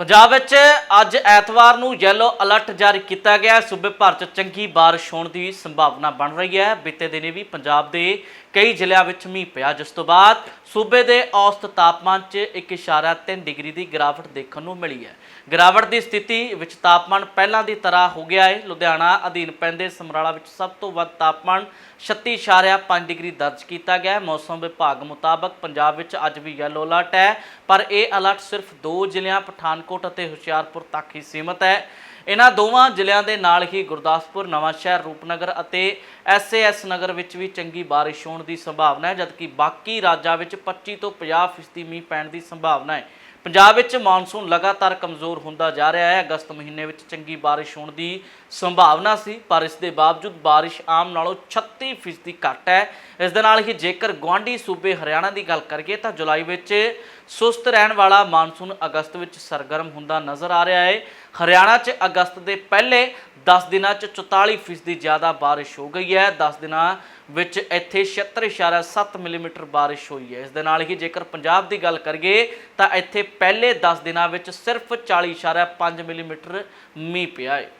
ਪੰਜਾਬ ਵਿੱਚ ਅੱਜ ਐਤਵਾਰ ਨੂੰ ਯੈਲੋ ਅਲਰਟ ਜਾਰੀ ਕੀਤਾ ਗਿਆ ਹੈ। ਸੂਬੇ ਭਰ 'ਚ ਚੰਗੀ ਬਾਰਿਸ਼ ਹੋਣ ਦੀ ਸੰਭਾਵਨਾ ਬਣ ਰਹੀ ਹੈ। ਬੀਤੇ ਦਿਨੇ ਵੀ ਪੰਜਾਬ ਦੇ ਕਈ ਜ਼ਿਲ੍ਹਿਆਂ ਵਿੱਚ ਮੀਂਹ ਪਿਆ। ਜਿਸ ਤੋਂ ਬਾਅਦ ਸੂਬੇ ਦੇ ਔਸਤ ਤਾਪਮਾਨ 'ਚ 1.3 ਡਿਗਰੀ ਦੀ ਗਿਰਾਵਟ ਦੇਖਣ ਨੂੰ ਮਿਲੀ ਹੈ। ਗਿਰਾਵਟ ਦੀ ਸਥਿਤੀ ਵਿੱਚ ਤਾਪਮਾਨ ਪਹਿਲਾਂ ਦੀ ਤਰ੍ਹਾਂ ਹੋ ਗਿਆ ਹੈ। ਲੁਧਿਆਣਾ ਅਧੀਨ ਪੈਂਦੇ ਸਮਰਾਲਾ ਵਿੱਚ ਸਭ ਤੋਂ ਵੱਧ ਤਾਪਮਾਨ 36.5 ਡਿਗਰੀ ਦਰਜ ਕੀਤਾ ਗਿਆ ਹੈ। ਮੌਸਮ ਵਿਭਾਗ ਮੁਤਾਬਕ ਪੰਜਾਬ ਵਿੱਚ ਅੱਜ ਵੀ ਯੈਲੋ ਅਲਰਟ ਹੈ। ਪਰ ਇਹ ਅਲਰਟ ਸਿਰਫ ਦੋ ਜ਼ਿਲ੍ਹਿਆਂ ਪਠਾਨਕੋਟ ਅਤੇ ਹੁਸ਼ਿਆਰਪੁਰ ਤੱਕ ਹੀ ਸੀਮਤ ਹੈ। ਇਹਨਾਂ ਦੋਵਾਂ ਜ਼ਿਲ੍ਹਿਆਂ ਦੇ ਨਾਲ ਹੀ ਗੁਰਦਾਸਪੁਰ ਨਵਾਂਸ਼ਹਿਰ ਰੂਪਨਗਰ ਅਤੇ ਐਸਏਐਸ ਨਗਰ ਵਿੱਚ ਵੀ ਚੰਗੀ ਬਾਰਿਸ਼ ਹੋਣ ਦੀ ਸੰਭਾਵਨਾ ਹੈ, ਜਦਕਿ ਬਾਕੀ ਰਾਜਾਂ ਵਿੱਚ 25 ਤੋਂ 50% ਫੀਸਦੀ ਮੀਂਹ ਪੈਣ ਦੀ ਸੰਭਾਵਨਾ ਹੈ। ਪੰਜਾਬ ਵਿੱਚ ਮੌਨਸੂਨ ਲਗਾਤਾਰ ਕਮਜ਼ੋਰ ਹੁੰਦਾ ਜਾ ਰਿਹਾ ਹੈ। ਅਗਸਤ ਮਹੀਨੇ ਵਿੱਚ ਚੰਗੀ ਬਾਰਿਸ਼ ਹੋਣ ਦੀ ਸੰਭਾਵਨਾ ਸੀ, ਪਰ ਇਸ ਦੇ ਬਾਵਜੂਦ ਬਾਰਿਸ਼ ਆਮ ਨਾਲੋਂ 36% ਫੀਸਦੀ ਘੱਟ ਹੈ। ਇਸ ਦੇ ਨਾਲ ਹੀ ਜੇਕਰ ਗੁਆਂਢੀ ਸੂਬੇ ਹਰਿਆਣਾ ਦੀ ਗੱਲ ਕਰੀਏ ਤਾਂ ਜੁਲਾਈ ਵਿੱਚ ਸੁਸਤ ਰਹਿਣ ਵਾਲਾ ਮਾਨਸੂਨ ਅਗਸਤ ਵਿੱਚ ਸਰਗਰਮ ਹੁੰਦਾ ਨਜ਼ਰ ਆ ਰਿਹਾ ਹੈ। ਹਰਿਆਣਾ 'ਚ ਅਗਸਤ ਦੇ ਪਹਿਲੇ 10 ਦਿਨਾਂ 'ਚ 44% ਫੀਸਦੀ ਜ਼ਿਆਦਾ ਬਾਰਿਸ਼ ਹੋ ਗਈ ਹੈ। 10 ਦਿਨਾਂ ਵਿੱਚ ਇੱਥੇ 76.7 ਮਿਲੀਮੀਟਰ ਬਾਰਿਸ਼ ਹੋਈ ਹੈ। ਇਸ ਦੇ ਨਾਲ ਹੀ ਜੇਕਰ ਪੰਜਾਬ ਦੀ ਗੱਲ ਕਰੀਏ, ਤਾਂ ਇੱਥੇ ਪਹਿਲੇ 10 ਦਿਨਾਂ ਵਿੱਚ ਸਿਰਫ 40.5 ਮਿਲੀਮੀਟਰ ਮੀਂਹ ਪਿਆ ਹੈ।